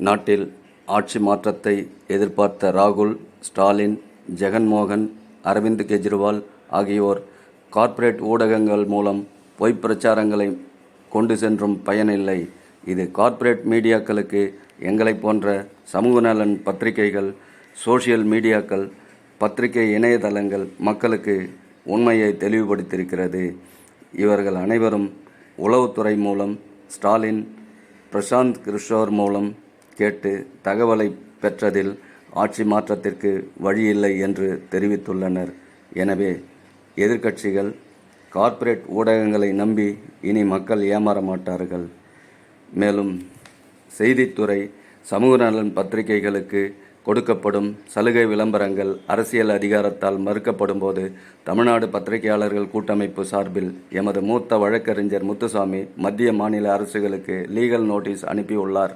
நாட்டில் ஆட்சி மாற்றத்தை எதிர்பார்த்த ராகுல் ஸ்டாலின் ஜெகன்மோகன் அரவிந்த் கெஜ்ரிவால் ஆகியோர் கார்ப்பரேட் ஊடகங்கள் மூலம் பொய்ப் பிரச்சாரங்களை கொண்டு சென்றும் பயனில்லை இது கார்ப்பரேட் மீடியாக்களுக்கு எங்களைப் போன்ற சமூக நலன் பத்திரிகைகள் சோஷியல் மீடியாக்கள் பத்திரிகை இணையதளங்கள் மக்களுக்கு உண்மையை தெளிவுபடுத்தியிருக்கிறது. இவர்கள் அனைவரும் உளவுத்துறை மூலம் ஸ்டாலின் பிரசாந்த் கிருஷ்ணோர் மூலம் கேட்டு தகவலை பெற்றதில் ஆட்சி மாற்றத்திற்கு வழியில்லை என்று தெரிவித்துள்ளனர். எனவே எதிர்க்கட்சிகள் கார்ப்பரேட் ஊடகங்களை நம்பி இனி மக்கள் ஏமாற மாட்டார்கள். மேலும் செய்தித்துறை சமூக நலன் பத்திரிகைகளுக்கு கொடுக்கப்படும் சலுகை விளம்பரங்கள் அரசியல் அதிகாரத்தால் மறுக்கப்படும் போது தமிழ்நாடு பத்திரிகையாளர்கள் கூட்டமைப்பு சார்பில் எமது மூத்த வழக்கறிஞர் முத்துசாமி மத்திய மாநில அரசுகளுக்கு லீகல் நோட்டீஸ் அனுப்பியுள்ளார்.